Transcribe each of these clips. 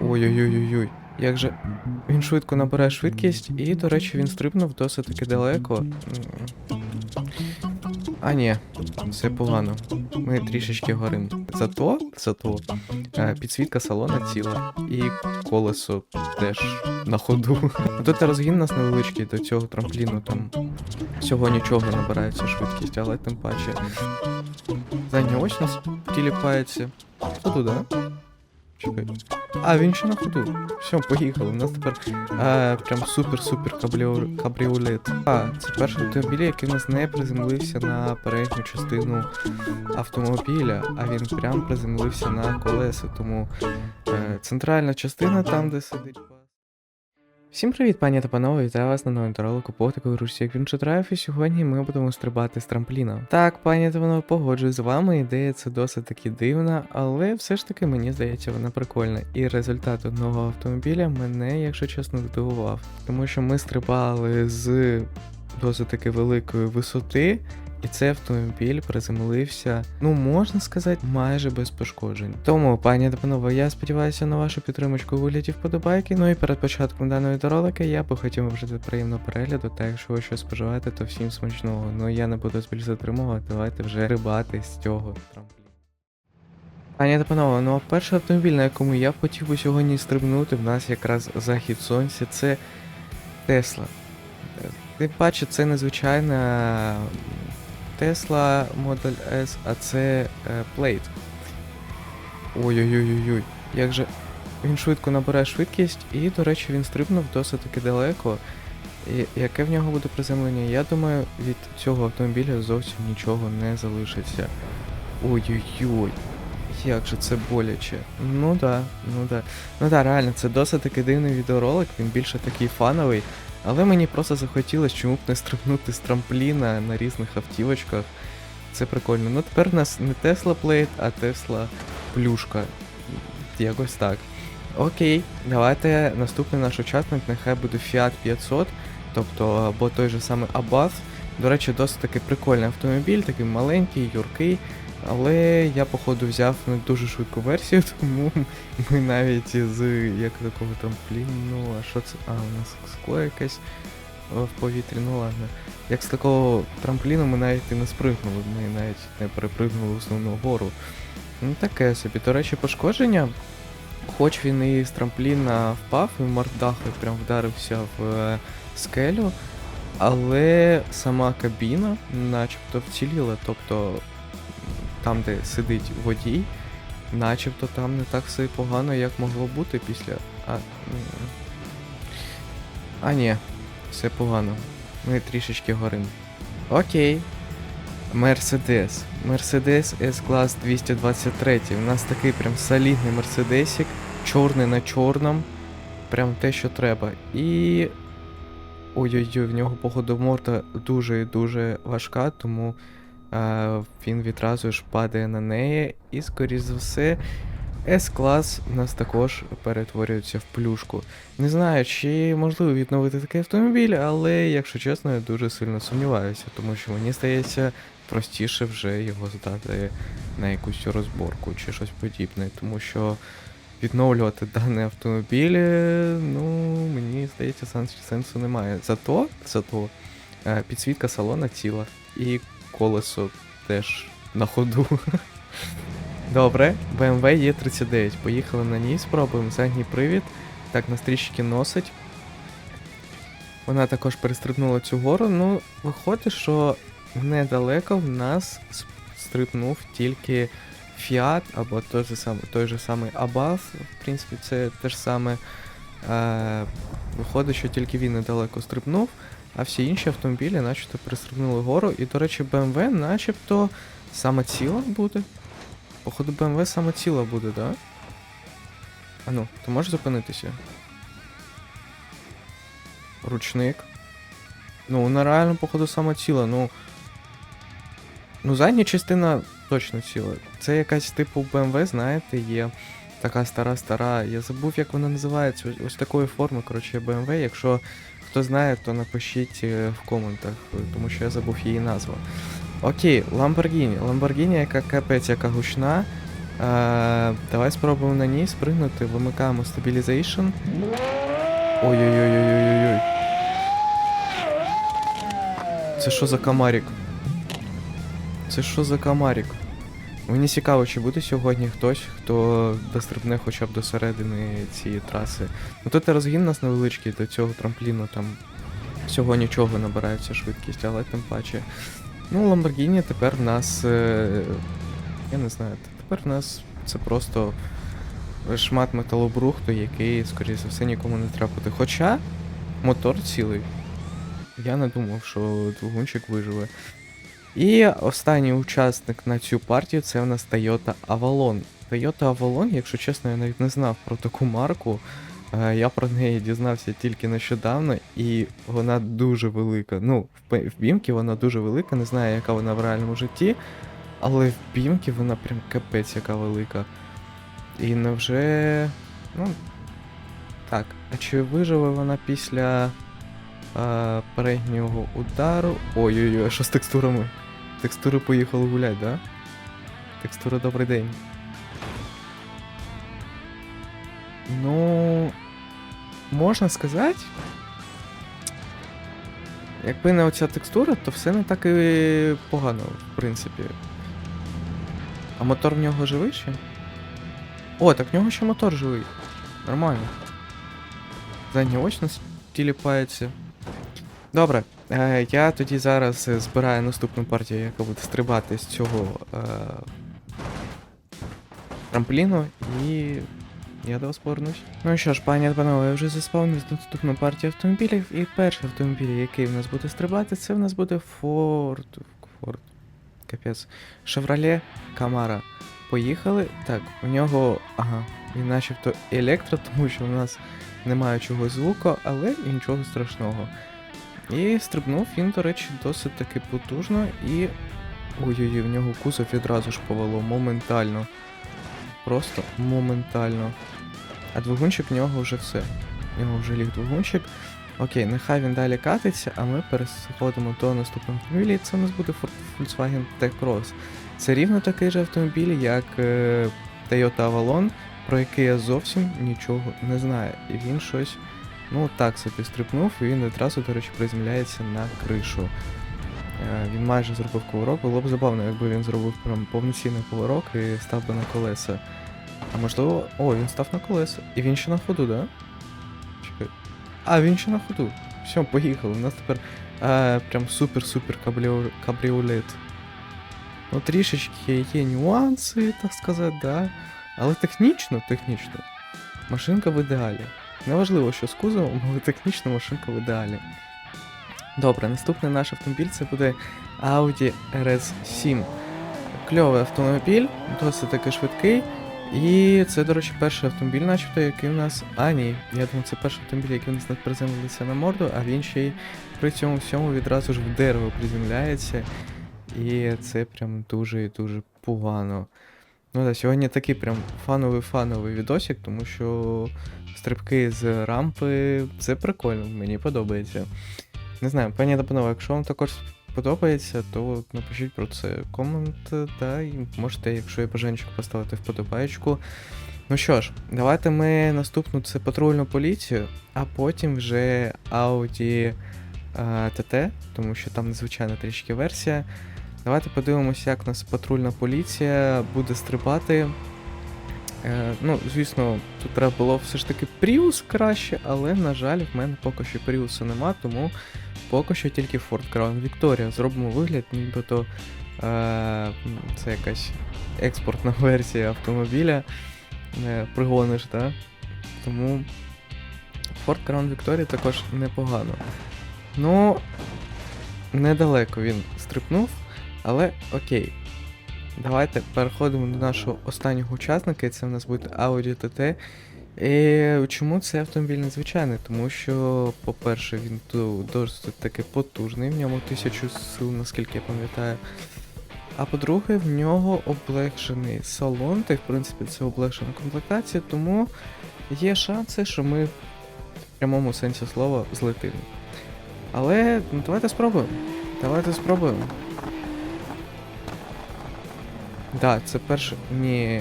Ой-ой-ой-ой. Як же. Він швидко набирає швидкість, і, до речі, він стрибнув досить таки далеко. А ні, все погано. Ми трішечки горим. Зато, зато е, підсвітка салона ціла. І колесо теж на ходу. Тут розгін нас невеличкий до цього трампліну, там всього нічого набирається швидкість, але тим паче. Задня ось нас тіліпається. Туди? Чекай. А, він ще на ходу. Все, поїхали. У нас тепер е, прям супер-супер кабріо- кабріолет. А, це перший автомобіль, який у нас не приземлився на передню частину автомобіля, а він прям приземлився на колеса. Тому е, центральна частина там, де сидить. Всім привіт, пані та панове, вітаю вас на новому ролику по такої ручці, як він Драйв, і сьогодні ми будемо стрибати з трампліна. Так, пані та панове, погоджуюсь з вами, ідея це досить таки дивна, але все ж таки мені здається, вона прикольна. І результат одного автомобіля мене, якщо чесно, здивував. Тому що ми стрибали з досить таки великої висоти. І цей автомобіль приземлився, ну можна сказати, майже без пошкоджень. Тому, пані та панове, я сподіваюся на вашу підтримочку у вигляді вподобайки. Ну і перед початком даної відеоролики я би хотів вжити приємного перегляду. Та якщо ви щось споживаєте, то всім смачного. Ну я не буду більш затримувати, давайте вже рибати з цього трампліну. Пані та панове, ну а перший автомобіль, на якому я хотів би сьогодні стрибнути, в нас якраз захід сонця, це Тесла. Тим паче, це незвичайна Tesla Model S, а це е, Plate. Ой-ой-ой-ой. Як же. Він швидко набирає швидкість, і, до речі, він стрибнув досить таки далеко. І яке в нього буде приземлення? Я думаю, від цього автомобіля зовсім нічого не залишиться. Ой-ой-ой. Як же це боляче. Ну да, ну да. Ну да, реально, це досить таки дивний відеоролик, він більше такий фановий. Але мені просто захотілося, чому б не стрибнути з трампліна на різних автівочках. Це прикольно. Ну тепер у нас не Tesla Plate, а Tesla плюшка. Якось так. Окей, давайте наступний наш учасник, нехай буде Fiat 500, тобто або той же самий Abarth. До речі, досить таки прикольний автомобіль, такий маленький, юркий. Але я, походу, взяв не дуже швидку версію, тому ми навіть з як такого трампліну, а що це? А, у нас скло якесь в повітрі, ну ладно. Як з такого трампліну ми навіть і не спригнули, ми навіть не перепригнули основну гору. Ну таке собі. До речі, пошкодження. Хоч він і з трампліна впав, і мордахою прям вдарився в е, скелю, але сама кабіна начебто вціліла, тобто там, де сидить водій, начебто там не так все погано, як могло бути після. А, а ні, все погано. Ми трішечки горим. Окей. Мерседес. Мерседес S-клас 223. У нас такий прям солідний мерседесик, чорний на чорному. Прям те, що треба. І. Ой-ой-ой, в нього, походу, морда дуже дуже важка, тому е, він відразу ж падає на неї. І, скоріш за все, S-клас у нас також перетворюється в плюшку. Не знаю, чи можливо відновити такий автомобіль, але, якщо чесно, я дуже сильно сумніваюся, тому що мені здається, простіше вже його здати на якусь розборку чи щось подібне, тому що відновлювати даний автомобіль, ну, мені здається, сенсу немає. Зато, зато е, підсвітка салона ціла і колесо теж на ходу. Добре, BMW E39. Поїхали на ній, спробуємо задній привід. Так, нас трішки носить. Вона також перестрибнула цю гору. Ну, виходить, що недалеко в нас стрибнув тільки Fiat або той же самий, той же самий Abarth. В принципі, це те ж саме. Е, виходить, що тільки він недалеко стрибнув, а всі інші автомобілі начебто перестрибнули гору. І, до речі, BMW начебто саме ціла буде. Походу, BMW саме ціла буде, да? А ну, ти можеш зупинитися? Ручник. Ну, вона реально, походу, саме ціла, ну. Ну, задня частина точно ціла. Це якась типу BMW, знаєте, є така стара-стара. Я забув, як вона називається. Ось такої форми, коротше, BMW. Якщо хто знає, то напишіть в коментах, тому що я забув її назву. Окей, Lamborghini. Lamborghini, яка капець, яка гучна. Е, давай спробуємо на ній спригнути, вимикаємо стабілізейшн. Ой-ой-ой-ой-ой-ой. Це що за комарик? Це що за комарик? Мені цікаво, чи буде сьогодні хтось, хто дострибне хоча б до середини цієї траси. Ну тут розгін нас невеличкий до цього трампліну, там всього нічого набирається швидкість, але тим паче. Ну, Lamborghini тепер в нас. Е, я не знаю, тепер в нас це просто шмат металобрухту, який, скоріше за все, нікому не треба. Хоча мотор цілий. Я не думав, що двигунчик виживе. І останній учасник на цю партію це в нас Toyota Avalon. Toyota Avalon, якщо чесно, я навіть не знав про таку марку. Е, Я про неї дізнався тільки нещодавно, і вона дуже велика. Ну, в бімки вона дуже велика, не знаю, яка вона в реальному житті, але в бімки вона прям капець яка велика. І невже. Ну. Так, а чи виживе вона після а, переднього удару. Ой-ой-ой, що з текстурами? Текстури поїхали гулять, да? Текстура добрий день. Ну. Можна сказати. Якби не оця текстура, то все не так і погано, в принципі. А мотор в нього живий ще? О, так в нього ще мотор живий. Нормально. Задній очно тіліпається. Добре, я тоді зараз е, збираю наступну партію, яка буде стрибати з цього е, трампліну, і я до вас повернусь. Ну що ж, пані панове, я вже заспавнив наступну партію автомобілів, і перший автомобіль, який в нас буде стрибати, це в нас буде Ford. Ford. Капець. Chevrolet Camaro. Поїхали. Так, у нього. Ага, він начебто електро, тому що у нас немає чогось звуку, але і нічого страшного. І стрибнув він, до речі, досить таки потужно і. Ой-ой-ой, в нього кузов відразу ж повело моментально. Просто моментально. А двигунчик в нього вже все. В нього вже ліг двигунчик. Окей, нехай він далі катиться, а ми переходимо до наступного автомобіля, це у нас буде Volkswagen T-Cross. Це рівно такий же автомобіль, як е, Toyota Avalon, про який я зовсім нічого не знаю. І він щось, ну так собі стрибнув, і він відразу, до речі, приземляється на кришу. Е, Він майже зробив кувирок, було б забавно, якби він зробив прям повноцінний кувирок і став би на колеса. А можливо. О, він став на колеса. І він ще на ходу, да? Чекай. А, він ще на ходу. Все, поїхали. У нас тепер е, прям супер-супер кабріо- кабріолет. Ну, трішечки є нюанси, так сказати, да. Але технічно, технічно, машинка в ідеалі. Неважливо, що з кузовом, але технічно машинка в ідеалі. Добре, наступний наш автомобіль це буде Audi RS7. Кльовий автомобіль, досить таки швидкий. І це, до речі, перший автомобіль, начебто, який у нас. А, ні, я думаю, це перший автомобіль, який у нас не приземлився на морду, а він ще й при цьому всьому відразу ж в дерево приземляється. І це прям дуже і дуже погано. Ну да, сьогодні такий прям фановий-фановий відосик, тому що стрибки з рампи це прикольно, мені подобається. Не знаю, пані та панове, якщо вам також подобається, то напишіть про це комент, та і можете, якщо є бажанчик, поставити вподобайку. Ну що ж, давайте ми наступну це патрульну поліцію, а потім вже Audi е, TT, тому що там незвичайна трішки версія. Давайте подивимося, як нас патрульна поліція буде стрибати. Е, ну, звісно, тут треба було все ж таки Prius краще, але, на жаль, в мене поки що Prius нема, тому поки що тільки Ford Crown Victoria. Зробимо вигляд, нібито е, це якась експортна версія автомобіля. Е, пригониш, так? Тому Ford Crown Victoria також непогано. Ну, недалеко він стрибнув, але окей. Давайте переходимо до нашого останнього учасника, і це в нас буде Audi TT. І чому цей автомобіль незвичайний? Тому що, по-перше, він досить таки потужний, в ньому тисячу сил, наскільки я пам'ятаю. А по-друге, в нього облегшений салон, та й в принципі це облегшена комплектація, тому є шанси, що ми в прямому сенсі слова злетимо. Але ну, давайте спробуємо. Давайте спробуємо. Да, це перше. Ні.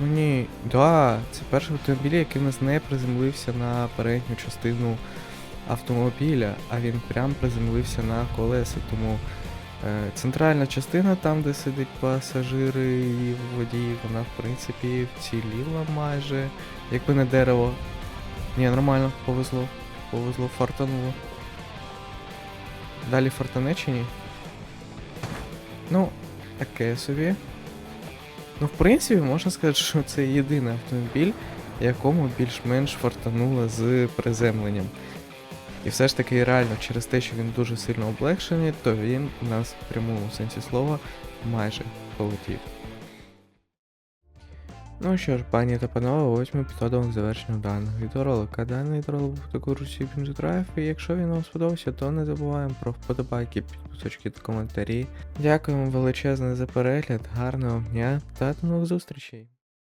Ну ні, да, це перший автомобіль, який в нас не приземлився на передню частину автомобіля, а він прям приземлився на колеса. Тому е, центральна частина, там, де сидить пасажири і водій, вона в принципі вціліла майже. Якби не дерево. Ні, нормально, повезло. Повезло, фартануло. Далі фартане чи ні? Ну, таке собі. Ну, в принципі, можна сказати, що це єдиний автомобіль, якому більш-менш фартануло з приземленням. І все ж таки, реально, через те, що він дуже сильно облегшений, то він у нас в прямому сенсі слова майже полетів. Ну що ж, пані та панове, ось ми завершенню даного відеоролика. Даний відеоролик був такий русі Драйв, і якщо він вам сподобався, то не забуваємо про вподобайки, підписочки та коментарі. Дякуємо величезне за перегляд, гарного дня та до нових зустрічей!